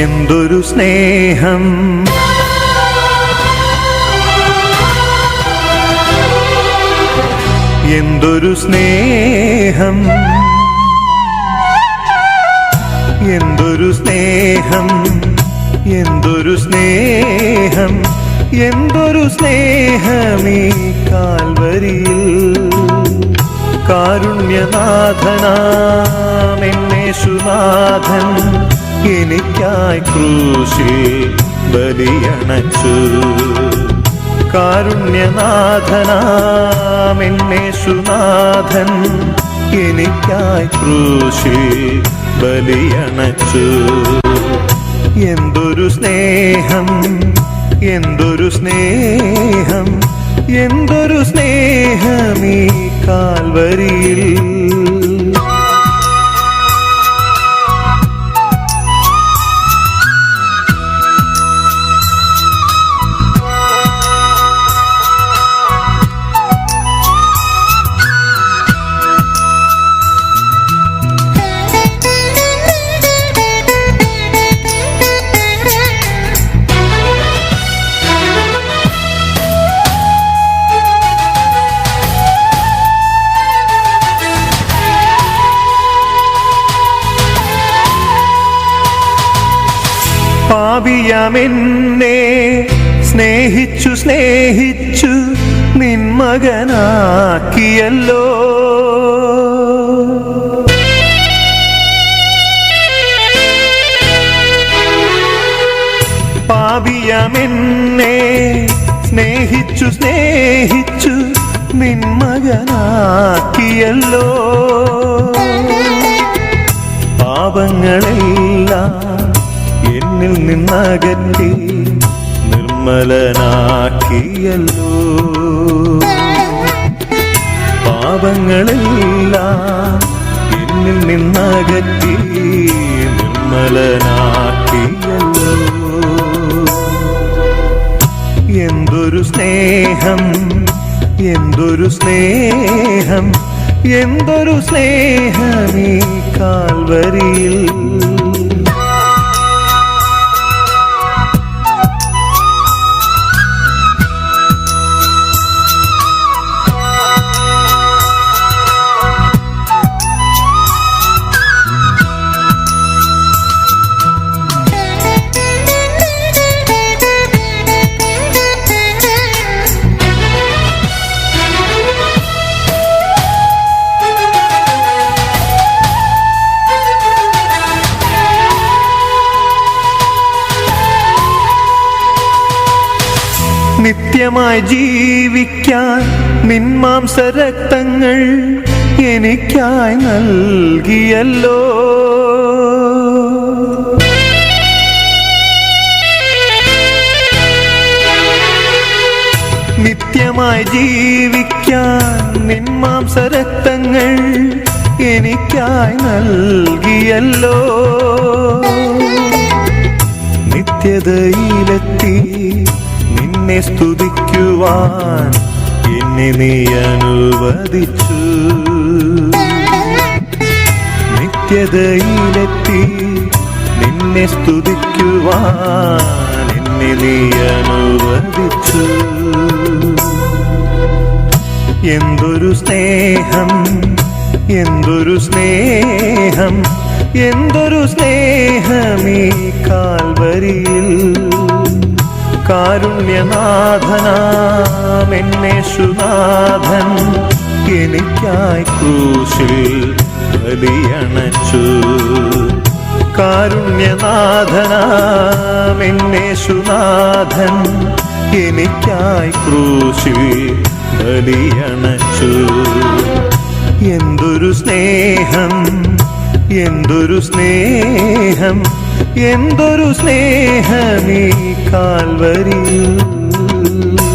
എന്തൊരു സ്നേഹം. എന്തൊരു സ്നേഹം. എന്തൊരു സ്നേഹം. എന്തൊരു സ്നേഹം. എന്തൊരു സ്നേഹമേ കാൽവരിയിൽ. കാരുണ്യനാഥനാമെന്നേശുനാഥൻ എനിക്കായി ക്രൂശിൽ ബലിയണച്ചു. കാരുണ്യനാഥനാമെന്നേശുനാഥൻ എനിക്കായി ക്രൂശിൽ ബലിയണച്ചു. എന്തൊരു സ്നേഹം എന്തൊരു സ്നേഹം എന്തൊരു സ്നേഹമീ കാൽവരിയിൽ. പാപിയമെന്നെ സ്നേഹിച്ചു സ്നേഹിച്ചു നിന്മകനാക്കിയല്ലോ പാപിയമെന്നെ. സ്നേഹിച്ചു സ്നേഹിച്ചു നിന്മകനാക്കിയല്ലോ പാപങ്ങളെല്ലാം എന്നിൽ നിന്നകറ്റി നിർമ്മലനാക്കിയല്ലോ. പാപങ്ങളെല്ലാം എന്നിൽ നിന്നകറ്റി നിർമ്മലനാക്കിയല്ലോ. എന്തൊരു സ്നേഹം എന്തൊരു സ്നേഹം എന്തൊരു സ്നേഹമേ കാൽവരിയിൽ. നിത്യമായി ജീവിക്കാൻ നിന്മാംസ രക്തങ്ങൾ എനിക്കായി നൽകിയല്ലോ. നിത്യമായി ജീവിക്കാൻ നിന്മാംസ രക്തങ്ങൾ എനിക്കായി നൽകിയല്ലോ. നിത്യതയിലെത്തി നിന്നെ സ്തുതിക്കുവാൻ എന്നെ നീ അനുവദിച്ചു. നിത്യതയിലെത്തി നിന്നെ സ്തുതിക്കുവാൻ എന്നെ നീ അനുവദിച്ചു. എന്തൊരു സ്നേഹം എന്തൊരു സ്നേഹം എന്തൊരു സ്നേഹമീ കാൽവരിയിൽ. കാരുണ്യനാഥനാമെന്നേശുനാഥൻ എനിക്കായി ക്രൂശിൽ ബലിയണച്ചു. കാരുണ്യനാഥനാമെന്നേശുനാഥൻ എനിക്കായി ക്രൂശിൽ ബലിയണച്ചു. എന്തൊരു സ്നേഹം എന്തൊരു സ്നേഹം എന്തൊരു സ്നേഹമേ കാൽവരിയിൽ ും.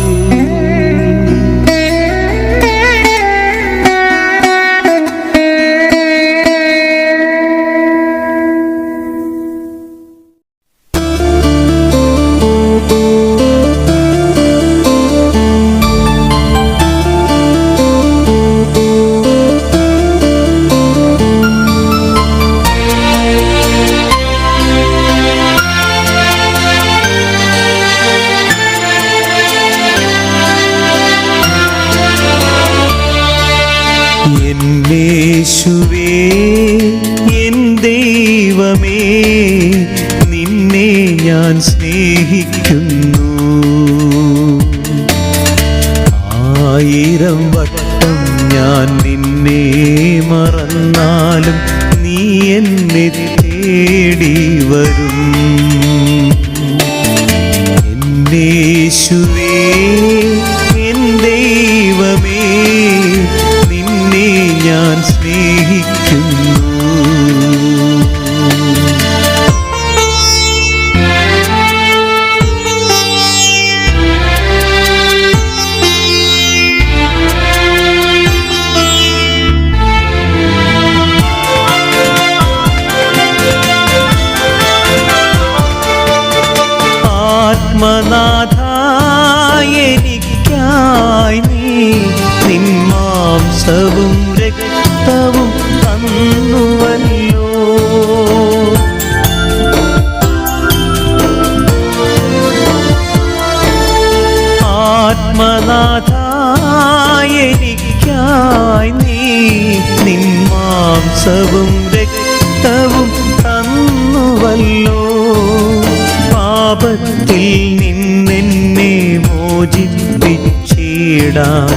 മോചിപ്പിച്ചിടാൻ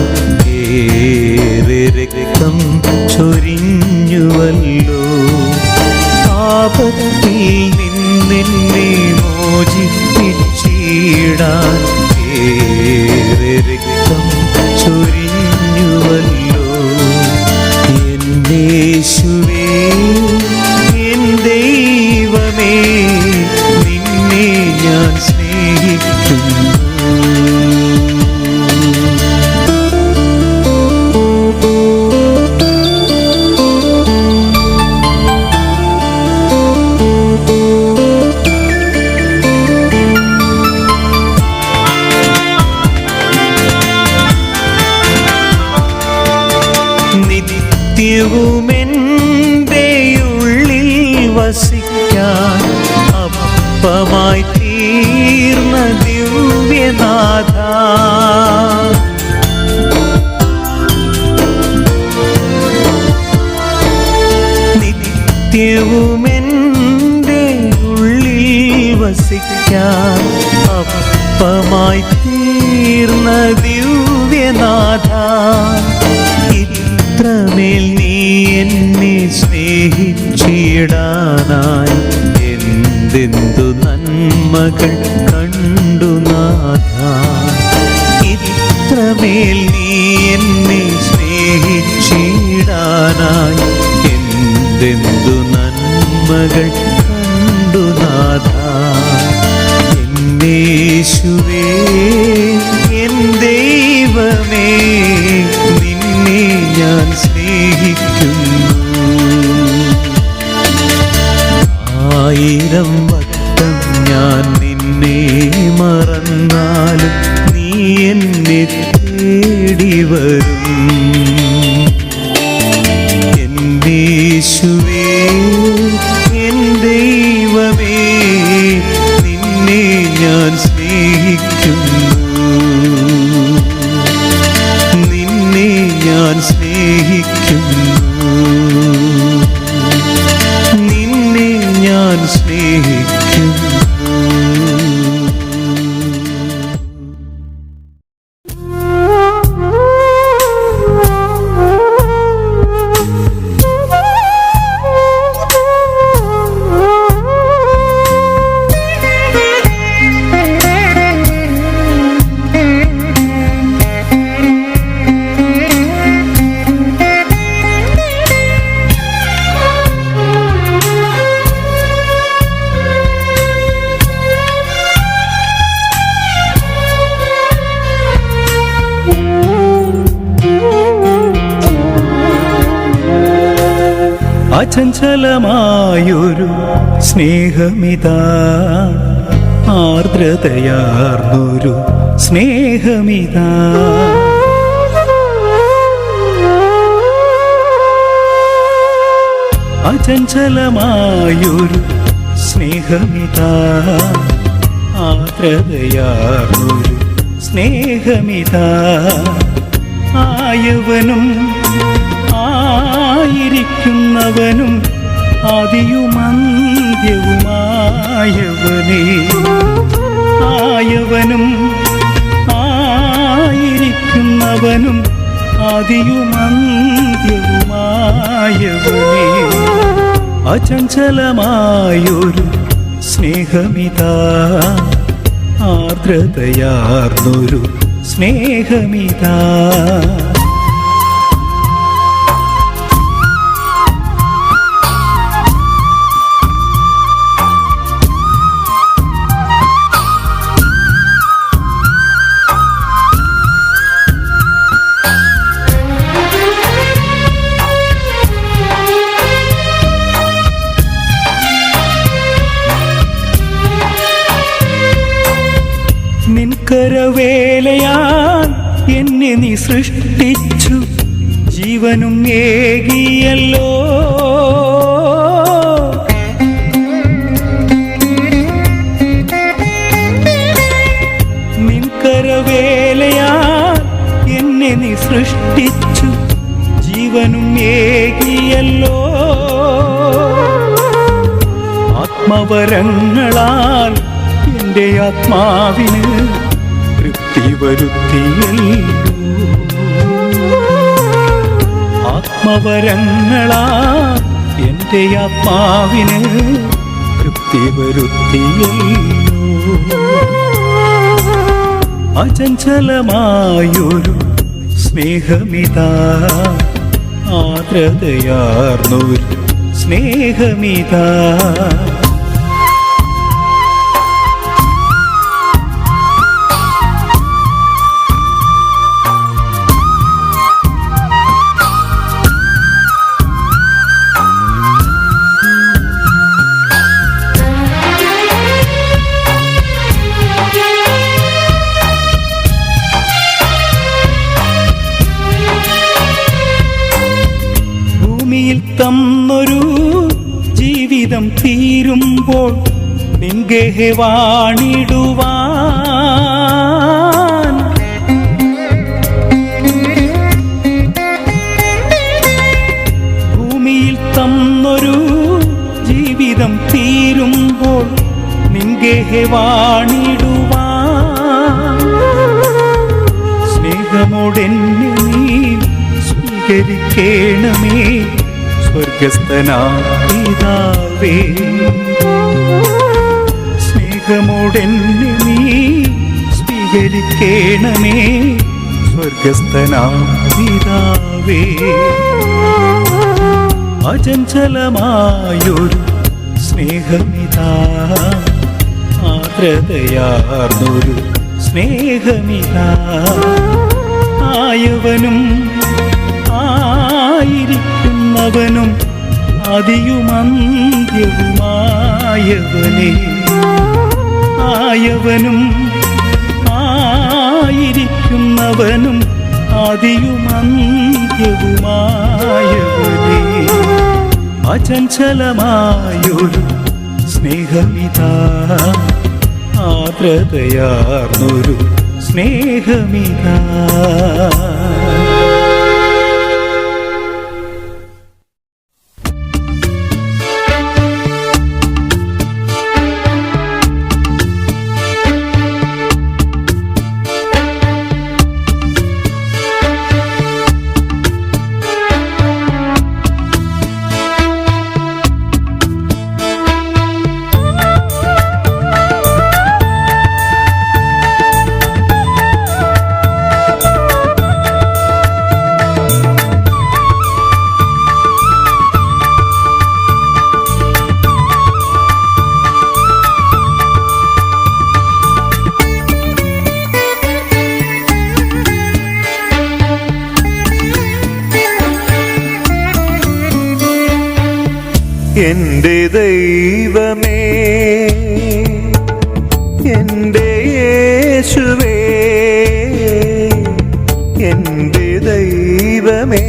ഏറെ രക്തം ചൊരിഞ്ഞുവല്ലോ. പാപത്തിൽ നിന്നെന്നെ മോചിപ്പിച്ചിടാൻ ഏറെ സ്നേഹിച്ചിടാനായി എന്തെന്തു നന്മകൾ കണ്ടു നാഥ. ഇത്രമേൽ നീ എന്നെ സ്നേഹിച്ചിടാനായി എന്തെന്തു നന്മകൾ കണ്ടു നാഥ. എന്നേശുവേ എൻ ദൈവമേ നിന്നെ ഞാൻ സ്നേഹിക്കുന്നു. ആയിരം വട്ടം ഞാൻ നിന്നെ മറന്നാലും നീ എന്നെ തേടി വരും. എന്നേശുവേ എൻ അചഞ്ചലമായൊരു സ്നേഹമിതാ. ആർദ്രതയാർന്നൊരു സ്നേഹമിതാ. അചഞ്ചലമായൊരു സ്നേഹമിതാ. ആർദ്രതയാർന്നൊരു സ്നേഹമിതാ. ആയവനും ആയിരിക്കുന്നവനും ആദിയുമന്ത്യവുമായ അന്ത്യവുമായവനേ ആയവനും ആയിരിക്കുന്നവനും ആദിയുമന്ത്യവുമായവനേ അചഞ്ചലമായൊരു സ്നേഹമിതാ ആർദ്രതയാർന്നൊരു സ്നേഹമിതാ. നിൻകരവേലയാൽ എന്നെ നീ സൃഷ്ടിച്ചു. ജീവനും ഏകിയല്ലോ. നിൻകരവേലയാൻ എന്നെ നീ സൃഷ്ടിച്ചു. ജീവനും ഏകിയല്ലോ. ആത്മവരങ്ങളാൽ എന്റെ ആത്മാവിന് വരുത്തിയല്ലോ. ആത്മവരങ്ങളാ എന്റെ അപ്പാവിന് തൃപ്തി വരുത്തിയല്ലോ. അചഞ്ചലമായൊരു സ്നേഹമിതാ ആദ്രതയാർന്നൊരു സ്നേഹമിതാ. ജീവിതം തീരുമ്പോൾ നിൻഗേഹെ ഭൂമിയിൽ തന്നൊരു ജീവിതം തീരുമ്പോൾ നിൻഗേഹെ വാണിടുവാൻ സ്വീകരിക്കണമേ സ്വർഗസ്ഥനാപിതാവേ സ്നേഹമോടെന്നെ നീ സ്വീകരിക്കണമേ. സ്വർഗസ്ഥനാപിതാവേ അചഞ്ചലമായൊരു സ്നേഹമിതാ. ആദ്രതയാർന്നൊരു സ്നേഹമിതാ. ആയവനും ആയിരിക്കുന്നവനും അതിയുമന്ത്യവുമായവനേ ആയവനും ആയിരിക്കുന്നവനും അതിയുമന്ത്യവുമായവനെ അചഞ്ചലമായൊരു സ്നേഹമിതാ. ആദ്രതയാർന്നൊരു സ്നേഹമിതാ. എന്റെ ദൈവമേ എന്റെ യേശുവേ എന്റെ ദൈവമേ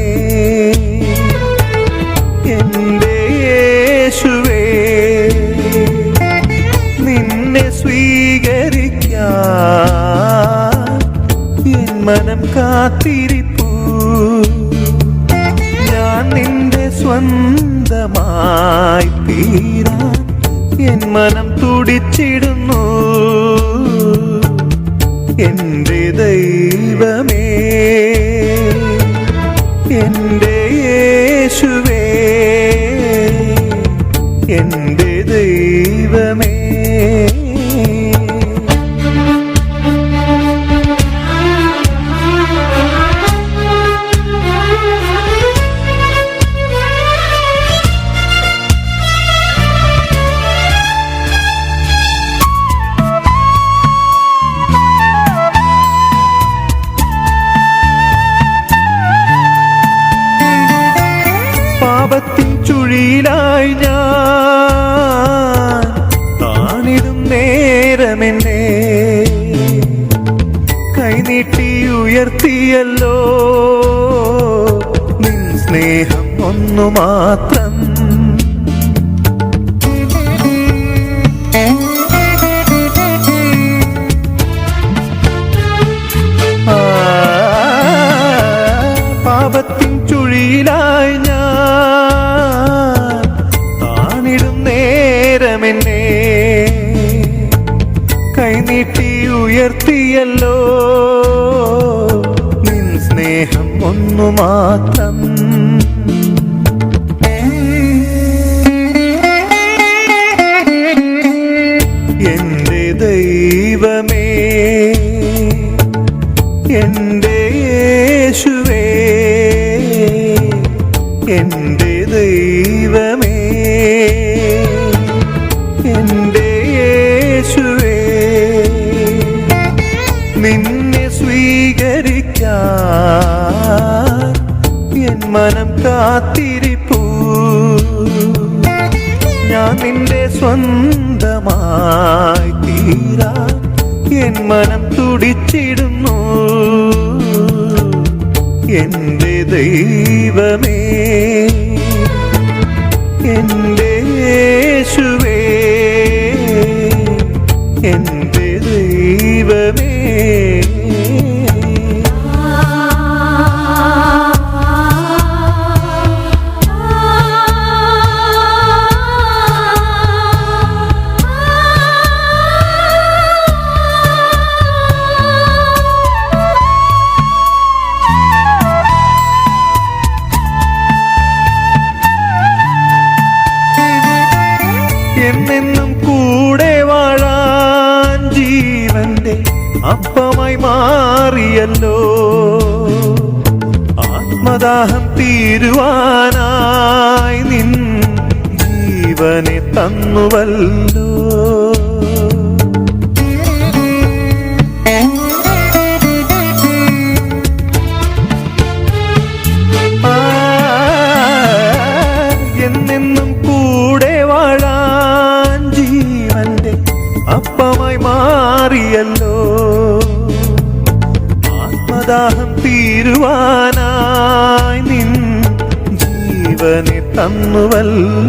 എന്റെ യേശുവേ നിന്നെ സ്വീകരിക്കാൻ എൻ മനം കാത്തിരിപ്പൂ തീരാൻ എൻ മനം തുടിച്ചിടുന്നു ദൈവമേ എന്റെ യേശുവേ നിന്നെ സ്വീകരിക്കാൻ മനം കാത്തിരിപ്പൂ. ഞാൻ നിന്റെ സ്വന്തമായി തീരാ എൻ മനം തുടിച്ചിടുന്നു. എന്റെ ദൈവമേ sende തന്നുവല്ലോ. എന്നെന്നും കൂടെ വാഴാൻ ജീവന്റെ അപ്പമായി മാറിയല്ലോ. ആത്മദാഹം തീരുവാനായി നിൻ ജീവനെ തന്നുവല്ലോ.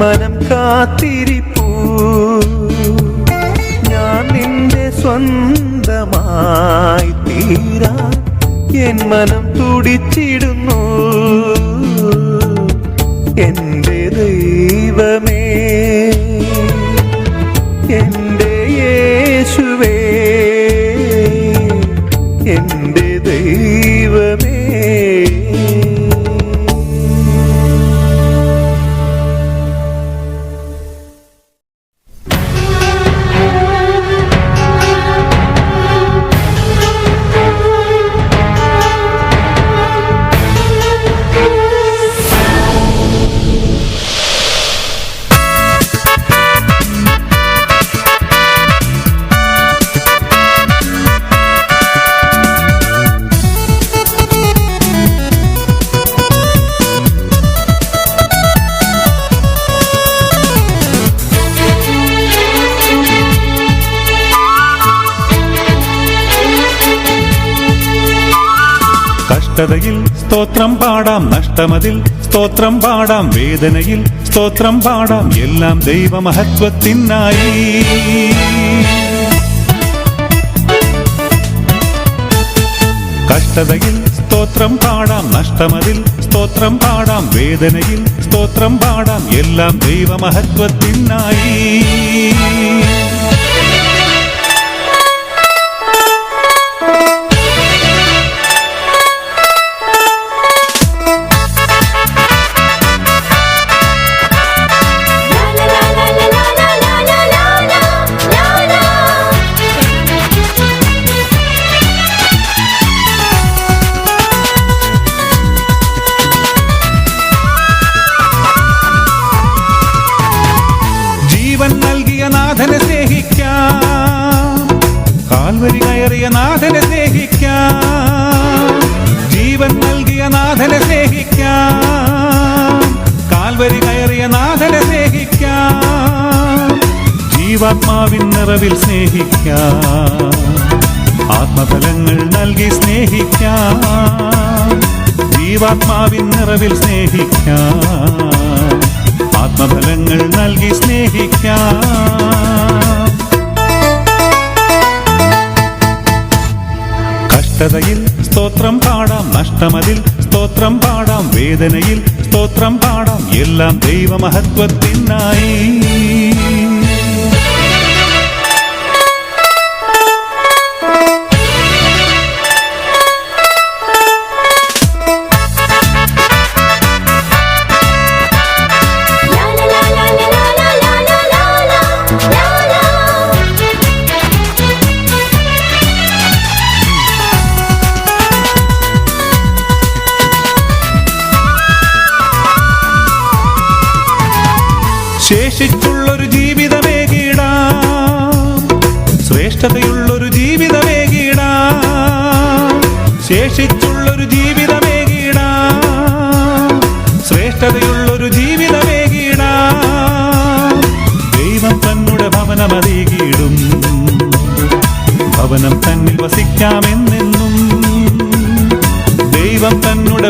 മനം കാത്തിരിപ്പൂ. ഞാൻ നിന്റെ സ്വന്തമായി തീരാൻ എൻ മനം തുടിച്ചിടുന്നു. സ്തോത്രം പാടാം നഷ്ടമതിൽ. സ്തോത്രം പാടാം വേദനയിൽ. സ്തോത്രം പാടാം എല്ലാം ദൈവമഹത്വത്തിനായി. കഷ്ടതയിൽ സ്തോത്രം പാടാം നഷ്ടമതിൽ. സ്തോത്രം പാടാം വേദനയിൽ. സ്തോത്രം പാടാം എല്ലാം ദൈവമഹത്വത്തിനായി. ജീവാത്മാവിൻ നിറവിൽ സ്നേഹിക്കാം. ആത്മഫലങ്ങൾ നൽകി സ്നേഹിക്കാം. ജീവാത്മാവിൻ നിറവിൽ സ്നേഹിക്കാം. ആത്മഫലങ്ങൾ നൽകി സ്നേഹിക്കാം. കഷ്ടതയിൽ സ്തോത്രം പാടാം നഷ്ടമതിൽ സ്തോത്രം പാടാം വേദനയിൽ സ്തോത്രം പാടാം എല്ലാം ദൈവമഹത്വത്തിനായി.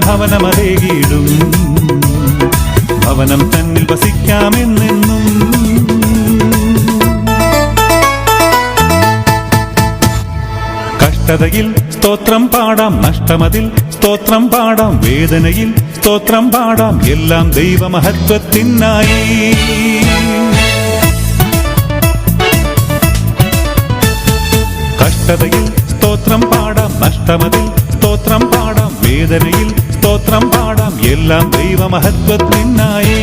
ഭവനമതേകിടും ഭവനം തന്നിൽ വസിക്കാമെന്നെന്നും. കഷ്ടതയിൽ സ്തോത്രം പാടാം നഷ്ടമതിൽ സ്തോത്രം പാടാം വേദനയിൽ സ്തോത്രം പാടാം എല്ലാം ദൈവമഹത്വത്തിനായി. കഷ്ടതയിൽ സ്തോത്രം പാടാം നഷ്ടമതിൽ സ്തോത്രം പാടാം വേദനയിൽ സ്തോത്രം പാടാം. എല്ലാം ദൈവമഹത്വത്തിനായി.